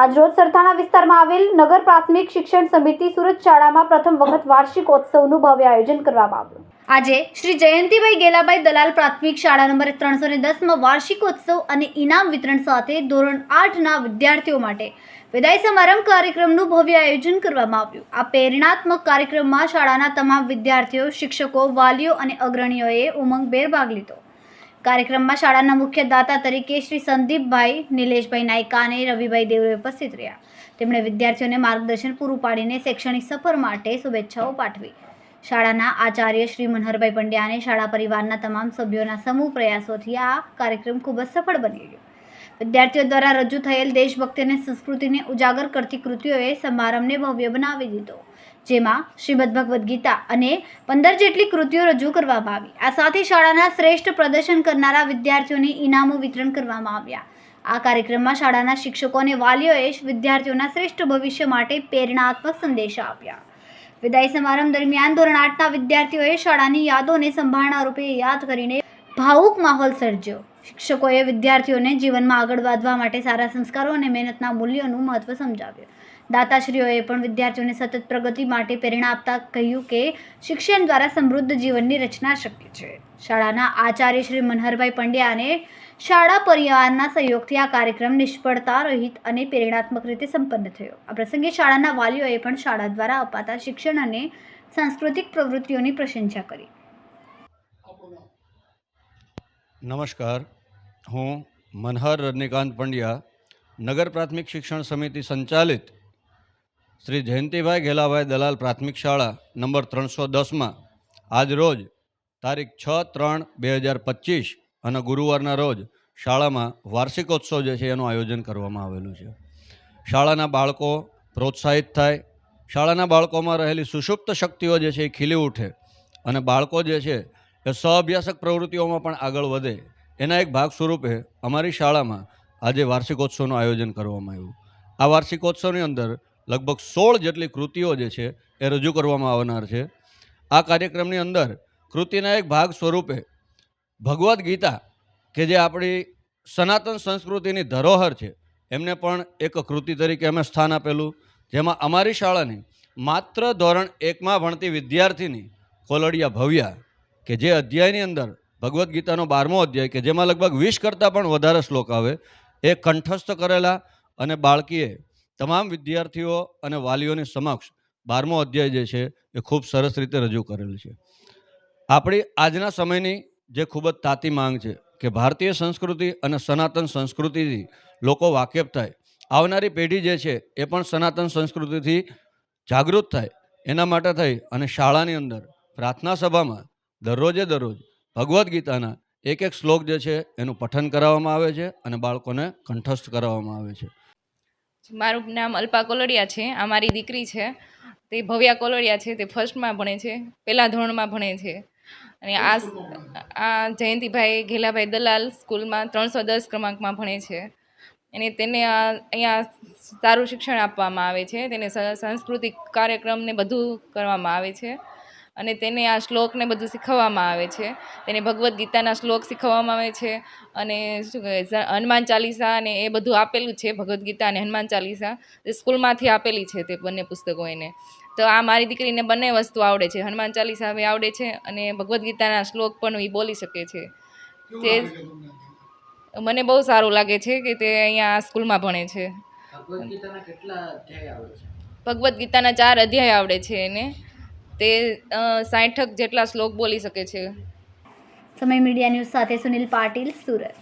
આજરોજ સરથાણા વિસ્તારમાં આવેલ નગર પ્રાથમિક શિક્ષણ સમિતિ સુરત શાળામાં પ્રથમ વખત વાર્ષિક ઉત્સવનું ભવ્ય આયોજન કરવામાં આવ્યું. આજે શ્રી જયંતિભાઈ ગેલાભાઈ દલાલ પ્રાથમિક શાળા નંબર ત્રણસો ને દસમાં વાર્ષિકોત્સવ અને ઇનામ વિતરણ સાથે ધોરણ આઠના વિદ્યાર્થીઓ માટે વિદાય સમારંભ કાર્યક્રમનું ભવ્ય આયોજન કરવામાં આવ્યું. આ પ્રેરણાત્મક કાર્યક્રમમાં શાળાના તમામ વિદ્યાર્થીઓ, શિક્ષકો, વાલીઓ અને અગ્રણીઓએ ઉમંગભેર ભાગ લીધો. કાર્યક્રમમાં શાળાના મુખ્ય દાતા તરીકે શ્રી સંદીપભાઈ, નિલેશભાઈ નાયકા અને રવિભાઈ દેવરે ઉપસ્થિત રહ્યા. તેમણે વિદ્યાર્થીઓને માર્ગદર્શન પૂરું પાડીને શૈક્ષણિક સફર માટે શુભેચ્છાઓ પાઠવી. શાળાના આચાર્ય શ્રી મનહરભાઈ પંડ્યા અને શાળા પરિવારના તમામ સભ્યોના સમૂહ પ્રયાસોથી આ કાર્યક્રમ ખૂબ જ સફળ બની ગયો. વિદ્યાર્થીઓ દ્વારા રજૂ થયેલ દેશભક્તિ અને સંસ્કૃતિને ઉજાગર કરતી કૃતિઓએ સમારંભને ભવ્ય બનાવી દીધો, જેમાં શ્રીમદ ભગવદ્ ગીતા અને પંદર જેટલી કૃતિઓ રજૂ કરવામાં આવી. આ સાથે શાળાના શ્રેષ્ઠ પ્રદર્શન કરનારા વિદ્યાર્થીઓને ઇનામો વિતરણ કરવામાં આવ્યા. આ કાર્યક્રમમાં શાળાના શિક્ષકો અને વાલીઓએ વિદ્યાર્થીઓના શ્રેષ્ઠ ભવિષ્ય માટે પ્રેરણાત્મક સંદેશા આપ્યા. વિદાય સમારંભ દરમિયાન ધોરણ આઠના વિદ્યાર્થીઓએ શાળાની યાદોને સંભાળના રૂપે યાદ કરીને ભાવુક માહોલ સર્જ્યો. શિક્ષકોએ વિદ્યાર્થીઓને જીવનમાં આગળ વધવા માટે સારા સંસ્કારો અને મહેનતના મૂલ્યોનું મહત્વ સમજાવ્યું. દાતાશ્રીઓએ પણ વિદ્યાર્થીઓને સતત પ્રગતિ માટે પ્રેરણા આપતા કહ્યું કે શિક્ષણ દ્વારા સમૃદ્ધ જીવનની રચના શક્ય છે. શાળાના આચાર્ય શ્રી મનહરભાઈ પંડ્યા અને શાળા પરિવારના સહયોગથી આ કાર્યક્રમ નિષ્ફળતા રહિત અને પ્રેરણાત્મક રીતે સંપન્ન થયો. આ પ્રસંગે શાળાના વાલીઓએ પણ શાળા દ્વારા અપાતા શિક્ષણ અને સાંસ્કૃતિક પ્રવૃત્તિઓની પ્રશંસા કરી. નમસ્કાર. હું મનહર રજનીકાંત પંડ્યા, નગર પ્રાથમિક શિક્ષણ સમિતિ સંચાલિત શ્રી જયંતિભાઈ ઘેલાભાઈ દલાલ પ્રાથમિક શાળા નંબર ત્રણસો દસમાં. આજ રોજ તારીખ છ ત્રણ બે હજાર પચીસ અને ગુરુવારના રોજ શાળામાં વાર્ષિકોત્સવ જે છે એનું આયોજન કરવામાં આવેલું છે. શાળાના બાળકો પ્રોત્સાહિત થાય. શાળાના બાળકોમાં રહેલી સુષુપ્ત શક્તિઓ જે છે એ ખીલી ઉઠે અને બાળકો જે છે એ સહઅભ્યાસક પ્રવૃત્તિઓમાં પણ આગળ વધે. એના એક ભાગ સ્વરૂપે અમારી શાળામાં આજે વાર્ષિકોત્સવનું આયોજન કરવામાં આવ્યું. આ વાર્ષિકોત્સવની અંદર લગભગ સોળ જેટલી કૃતિઓ જે છે એ રજૂ કરવામાં આવનાર છે. આ કાર્યક્રમની અંદર કૃતિના એક ભાગ સ્વરૂપે ભગવદ્ ગીતા કે જે આપણી સનાતન સંસ્કૃતિની ધરોહર છે, એમને પણ એક કૃતિ તરીકે અમે સ્થાન આપેલું. જેમાં અમારી શાળાની માત્ર ધોરણ એકમાં ભણતી વિદ્યાર્થીની કોલડિયા ભવ્યા કે જે અધ્યાયની અંદર ભગવદ્ ગીતાનો બારમો અધ્યાય કે જેમાં લગભગ વીસ કરતાં પણ વધારે શ્લોક આવે, એ કંઠસ્થ કરેલા અને બાળકીએ તમામ વિદ્યાર્થીઓ અને વાલીઓની સમક્ષ બારમો અધ્યાય જે છે, એ ખૂબ સરસ રીતે રજૂ કરેલ છે. આપણી આજના સમયની જે ખૂબ જ તાતી માંગ છે કે ભારતીય સંસ્કૃતિ અને સનાતન સંસ્કૃતિથી લોકો વાકેફ થાય, આવનારી પેઢી જે છે, એ પણ સનાતન સંસ્કૃતિથી જાગૃત થાય, એના માટે થઈ અને શાળાની અંદર પ્રાર્થના સભામાં દરરોજે દરરોજ ભગવદ્ ગીતાના એક એક શ્લોક જે છે એનું પઠન કરાવવામાં આવે છે અને બાળકોને કંઠસ્થ કરાવવામાં આવે છે. મારું નામ અલ્પા કોલડિયા છે. આ મારી દીકરી છે. તે ભવ્યા કોલડિયા છે. તે ફર્સ્ટમાં ભણે છે. પહેલા ધોરણમાં ભણે છે. અને આ આ જયંતિભાઈ ઘેલાભાઈ દલાલ સ્કૂલમાં ત્રણસો દસ ક્રમાંકમાં ભણે છે. અને તેને અહીંયા સારું શિક્ષણ આપવામાં આવે છે. તેને સાંસ્કૃતિક કાર્યક્રમને બધું કરવામાં આવે છે. અને તેને આ શ્લોકને બધું શીખવવામાં આવે છે. તેને ભગવદ્ ગીતાના શ્લોક શીખવવામાં આવે છે અને શું કહેવાય હનુમાન ચાલીસા અને એ બધું આપેલું છે ભગવદ્ ગીતા અને હનુમાન ચાલીસા. તે સ્કૂલમાંથી આપેલી છે તે બંને પુસ્તકો એને. તો આ મારી દીકરીને બંને વસ્તુ આવડે છે. હનુમાન ચાલીસા બી આવડે છે અને ભગવદ્ ગીતાના શ્લોક પણ એ બોલી શકે છે. તે મને બહુ સારું લાગે છે કે તે અહીંયા આ સ્કૂલમાં ભણે છે. ભગવદ્ ગીતાના કેટલા અધ્યાય આવે છે? ભગવદ્ ગીતાના ચાર અધ્યાય આવડે છે એને. તે સાઠક જેટલા શ્લોક બોલી શકે છે. સમય મીડિયા ન્યૂઝ સાથે સુનિલ પાટીલ સુરત.